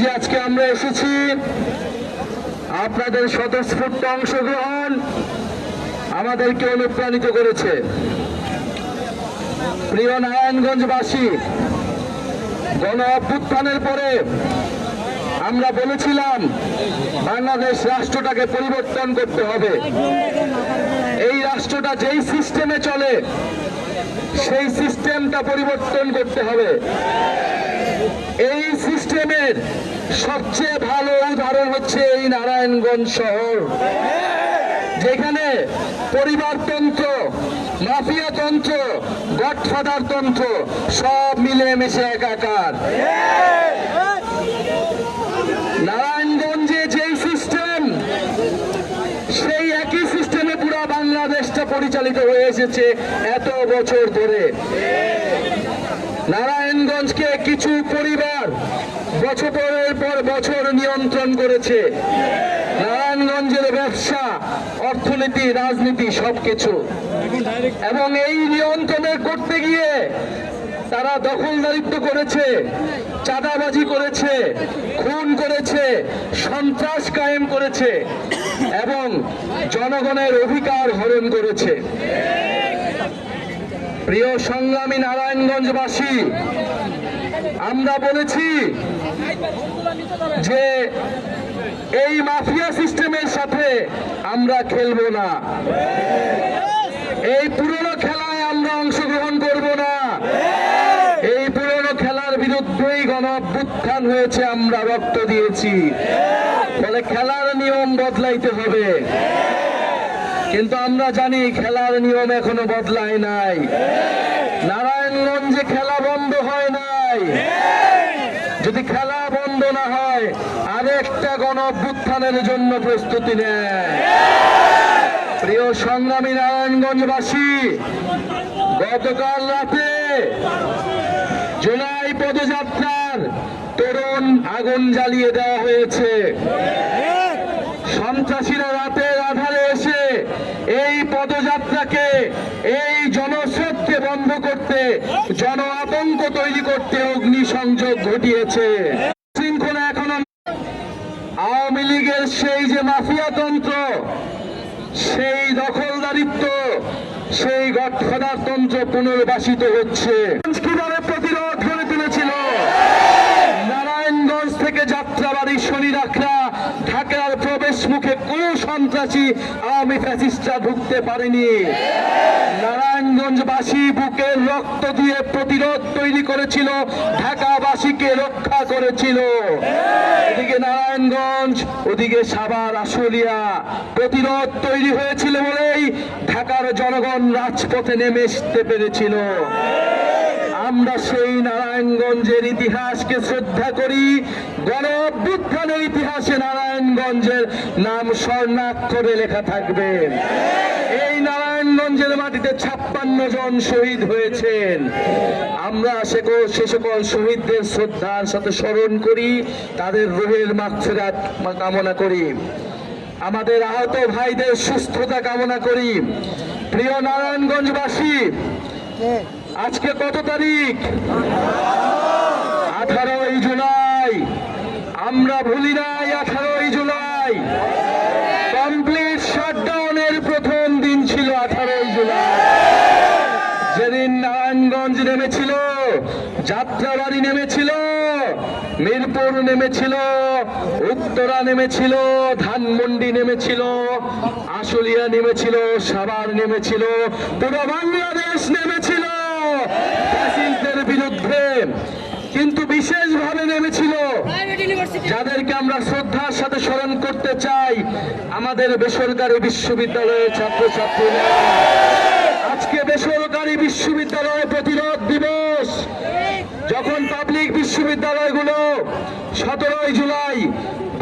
নারায়ণগঞ্জে আজকে আমরা এসেছি আপনাদের স্বতঃস্ফূর্ত অংশগ্রহণ আমাদেরকে অনুপ্রাণিত করেছে। প্রিয় নারায়ণগঞ্জবাসী, গণ অভ্যুত্থানের পরে আমরা বলেছিলাম, বাংলাদেশ রাষ্ট্রটাকে পরিবর্তন করতে হবে। এই রাষ্ট্রটা যেই সিস্টেমে চলে, সেই সিস্টেমটা পরিবর্তন করতে হবে। এই সিস্টেমের সবচেয়ে ভালো উদাহরণ হচ্ছে এই নারায়ণগঞ্জ শহর, যেখানে পরিবারতন্ত্র মাফিয়াতন্ত্র গডফাদার তন্ত্র, সব মিলে মিশে একাকার। নারায়ণগঞ্জে যেই সিস্টেম, সেই একই সিস্টেমে পুরো বাংলাদেশটা পরিচালিত হয়ে এসেছে এত বছর ধরে। নারায়ণগঞ্জকে পরিবার বছরের পর বছর নিয়ন্ত্রণ করেছে। নারায়ণগঞ্জের ব্যবসা, অর্থনীতি, রাজনীতি, সবকিছু। এবং এই নিয়ন্ত্রণে করতে গিয়ে তারা দখলদারিত্ব করেছে, চাঁদাবাজি করেছে, খুন করেছে, সন্ত্রাস কায়েম করেছে এবং জনগণের অধিকার হরণ করেছে। প্রিয় সংগ্রামী নারায়ণগঞ্জবাসী, আমরা বলেছি যে এই মাফিয়া সিস্টেমের সাথে আমরা খেলব না। এই পুরনো খেলায় আমরা অংশগ্রহণ করব না। এই পুরনো খেলার বিরুদ্ধেই গণ হয়েছে, আমরা রক্ত দিয়েছি। ফলে খেলার নিয়ম বদলাইতে হবে। কিন্তু আমরা জানি খেলার নিয়ম এখনও বদলায় নাই। নারায়ণগঞ্জে খেলা বন্ধ হয় নাই। যদি খেলা বন্ধ না হয়, আরেকটা গণ অভ্যুত্থানের জন্য প্রস্তুতি নেয়। প্রিয় সংগ্রামী নারায়ণগঞ্জবাসী, গতকাল রাতে জুলাই পদযাত্রার তরুণ আগুন জ্বালিয়ে দেওয়া হয়েছে। সন্ত্রাসীরা রাতের আধারে এসে এই পদযাত্রাকে, এই জনস্রোতকে বন্ধ করতে জন আতঙ্ক তৈরি করতে অগ্নি সংযোগ ঘটিয়েছে। শৃঙ্খলা এখনও আওয়ামী লীগের সেই যে মাফিয়াতন্ত্র সেই দখলদারিত্ব, সেই গঠফাদারতন্ত্র পুনর্বাসিত হচ্ছে প্রতিরোধ করে তুলেছিল নারায়ণগঞ্জ থেকে যাত্রাবাড়ি শনি রাখরা ঢাকার প্রবেশ মুখে কোন সন্ত্রাসী আওয়ামী ফ্যাসিস্টরা ঢুকতে পারেনি। নারায়ণগঞ্জবাসী বুকের রক্ত দিয়ে প্রতিরোধ তৈরি করেছিল, ঢাকাবাসীকে রক্ষা করেছিল। এদিকে নারায়ণগঞ্জ, ওদিকে সাভার, আশুলিয়া, প্রতিরোধ তৈরি হয়েছিল বলেই ঢাকার জনগণ রাজপথে নেমে আসতে পেরেছিল। আমরা সেই নারায়ণগঞ্জের ইতিহাসকে শ্রদ্ধা করি। গণ ইতিহাসে নারায়ণগঞ্জের নাম স্বর্ণাক্ষরে লেখা থাকবে। এই নারায়ণগঞ্জের মাটিতে ছাপ্পান্ন জন শহীদ হয়েছেন। আমরা সে সকল শহীদদের শ্রদ্ধার সাথে স্মরণ করি, তাদের রোহের মাগফিরাত কামনা করি। আমাদের আহত ভাইদের সুস্থতা কামনা করি। প্রিয় নারায়ণগঞ্জবাসী আজকে কত তারিখ? আঠারোই জুলাই। আমরা ভুলি নাই আঠারোই জুলাই। কমপ্লিট শাটডাউনের প্রথম দিন ছিল আঠারোই জুলাই। যেদিন নারায়ণগঞ্জ নেমেছিল, যাত্রাবাড়ি নেমেছিল, মিরপুর নেমেছিল, উত্তরা নেমেছিল, ধানমন্ডি নেমেছিল, আশুলিয়া নেমেছিল, সাভার নেমেছিল, পুরো বাংলাদেশ নেমেছিল ফ্যাসিস্টদের বিরুদ্ধে কিন্তু বিশেষভাবে নেমেছিল প্রাইভেট ইউনিভার্সিটি যাদেরকে আমরা শ্রদ্ধার সাথে করতে চাই, আমাদের বেসরকারি বিশ্ববিদ্যালয়ের ছাত্রছাত্রীরা। আজকে বেসরকারি বিশ্ববিদ্যালয় প্রতিরোধ দিবস। যখন পাবলিক বিশ্ববিদ্যালয়গুলো সতেরোই জুলাই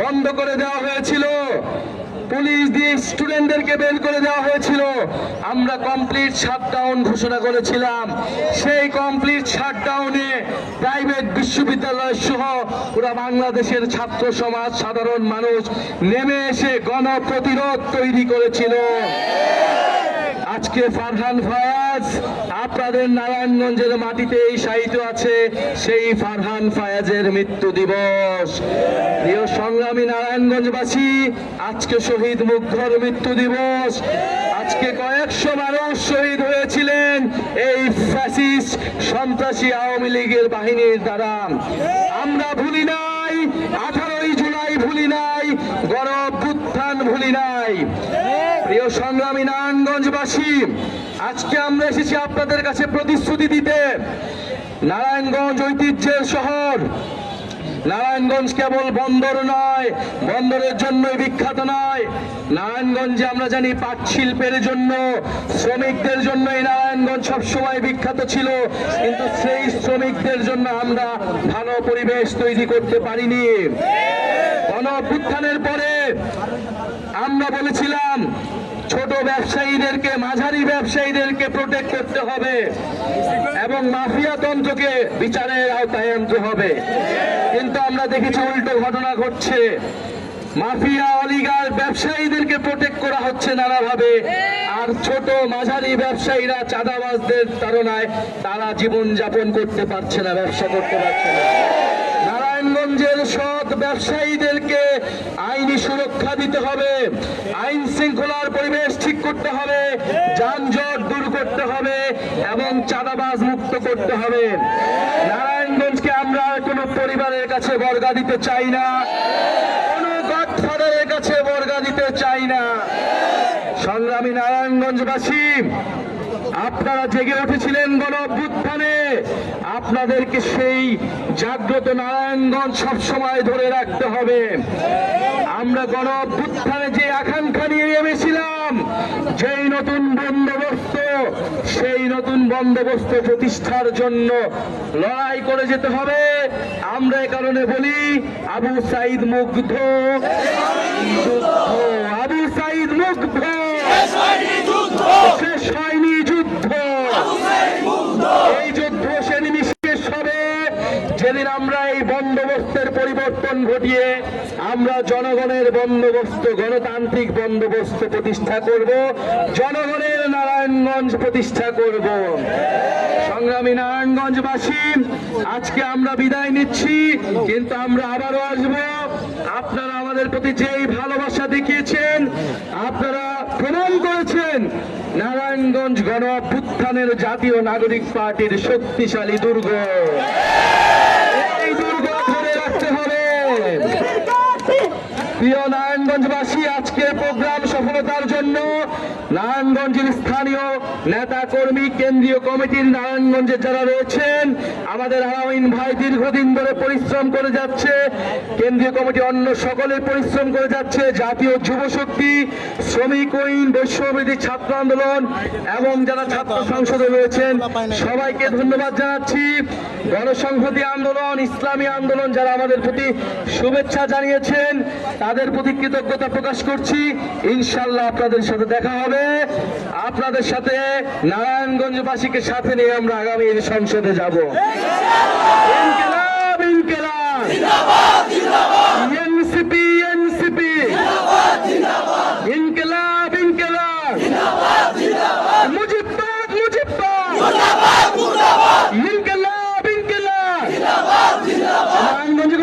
বন্ধ করে দেওয়া হয়েছিল পুলিশ দিয়ে স্টুডেন্টদেরকে বের করে দেওয়া হয়েছিল। আমরা কমপ্লিট শাটডাউন ঘোষণা করেছিলাম। সেই কমপ্লিট শাটডাউনে প্রাইভেট বিশ্ববিদ্যালয় সহ পুরো বাংলাদেশের ছাত্র সমাজ, সাধারণ মানুষ নেমে এসে গণপ্রতিরোধ তৈরি করেছিল। আজকে ফারহান ফায়াজ, আপনাদের নারায়ণগঞ্জের মাটিতেই শায়িত আছে সেই ফারহান ফায়াজের মৃত্যু দিবস। প্রিয় সংগ্রামী নারায়ণগঞ্জবাসী, আজকে শহীদ মুগ্ধর মৃত্যু দিবস। আজকে কয়েকশো মানুষ শহীদ হয়েছিলেন এই ফ্যাসিস সন্ত্রাসী আওয়ামী লীগের বাহিনীর দ্বারা। আমরা ভুলি নাই, আঠারোই জুলাই ভুলি নাই গণ ভুলি নাই। সংগ্রামী নারায়ণগঞ্জবাসী, আজকে আমরা এসেছি আপনাদের কাছে প্রতিশ্রুতি দিতে। নারায়ণগঞ্জ ঐতিহ্যের শহর। নারায়ণগঞ্জ কেবল বন্দর নয়, বন্দরের জন্যই বিখ্যাত নয়। নারায়ণগঞ্জে আমরা জানি পাট শিল্পের জন্য, শ্রমিকদের জন্য এই নারায়ণগঞ্জ সবসময় বিখ্যাত ছিল, কিন্তু সেই শ্রমিকদের জন্য আমরা ভালো পরিবেশ তৈরি করতে পারিনি। গণ পরে আমরা বলেছিলাম ছোট ব্যবসায়ীদেরকে, মাঝারি ব্যবসায়ীদেরকে প্রোটেক্ট করতে হবে এবং মাফিয়া তন্ত্রকে বিচারের আওতায় আনতে হবে। কিন্তু আমরা দেখেছি উল্টো ঘটনা ঘটছে। মাফিয়া অলিগার ব্যবসায়ীদেরকে প্রোটেক্ট করা হচ্ছে নানাভাবে। আর ছোট, মাঝারি ব্যবসায়ীরা চাঁদাবাজদের তারা জীবন যাপন করতে পারছে না, ব্যবসা করতে পারছে না। সৎ ব্যবসায়ীদেরকে আইনি সুরক্ষা দিতে হবে। আইন শৃঙ্খলার পরিবেশ ঠিক করতে হবে, যানজট দূর করতে হবে এবং চাঁদাবাজ মুক্ত করতে হবে। নারায়ণগঞ্জকে আমরা কোনো পরিবারের কাছে বর্গা দিতে চাই না, কোনো গডফাদারের কাছে বর্গা দিতে চাই না। সংগ্রামী নারায়ণগঞ্জবাসী আপনারা জেগে উঠেছিলেন গণ অভ্যুত্থানে আপনাদেরকে সেই জাগ্রত নারায়ণগঞ্জ সবসময় ধরে রাখতে হবে। আমরা গণ অভ্যুত্থানে যে আকাঙ্ক্ষা নিয়ে নেমেছিলাম যেই নতুন বন্দোবস্ত সেই নতুন বন্দোবস্ত প্রতিষ্ঠার জন্য লড়াই করে যেতে হবে। আমরা এ কারণে বলি আবু সাইদ মুগ্ধ। আবু সাইদ মুগ্ধ। শেষ হয়নি যুদ্ধ এই যুদ্ধ সেদিন শেষ হবে যেদিন আমরা এই বন্দোবস্তের পরিবর্তন ঘটিয়ে আমরা জনগণের বন্দোবস্ত, গণতান্ত্রিক বন্দোবস্ত প্রতিষ্ঠা করব, জনগণের নারায়ণগঞ্জ প্রতিষ্ঠা করব। সংগ্রামী নারায়ণগঞ্জবাসী, আজকে আমরা বিদায় নিচ্ছি, কিন্তু আমরা আবারও আসব। আপনারা আমাদের প্রতি যেই ভালোবাসা দেখিয়েছেন, আপনারা প্রমাণ করেছেন, নারায়ণগঞ্জ গণ অভ্যুত্থানের জাতীয় নাগরিক পার্টির শক্তিশালী দুর্গ এই দুর্গ ধরে রাখতে হবে প্রিয় নারায়ণগঞ্জবাসী আজকের প্রোগ্রাম সফলতার জন্য নারায়ণগঞ্জের স্থানীয় নেতা কর্মী কেন্দ্রীয় কমিটির নারায়ণগঞ্জে যারা রয়েছেন, আমাদের আলামিন ভাই দীর্ঘদিন ধরে পরিশ্রম করে যাচ্ছে, কেন্দ্রীয় কমিটি অন্য সকলের পরিশ্রম করে যাচ্ছে, জাতীয় যুব শক্তি, শ্রমিক ঐন বৈশ্যবিধি ছাত্র আন্দোলন এবং যারা ছাত্র সংসদে রয়েছেন, সবাইকে ধন্যবাদ জানাচ্ছি। গণসংহতি আন্দোলন, ইসলামী আন্দোলন যারা আমাদের প্রতি শুভেচ্ছা জানিয়েছেন, তাদের প্রতি কৃতজ্ঞতা প্রকাশ করছি। ইনশাল্লাহ আপনাদের সাথে দেখা হবে। আপনাদের সাথে নারায়ণগঞ্জবাসীকে সাথে নিয়ে আমরা আগামী সংসদে যাব। ইনকেলাব ইনকেলাব। এনসিপি নজির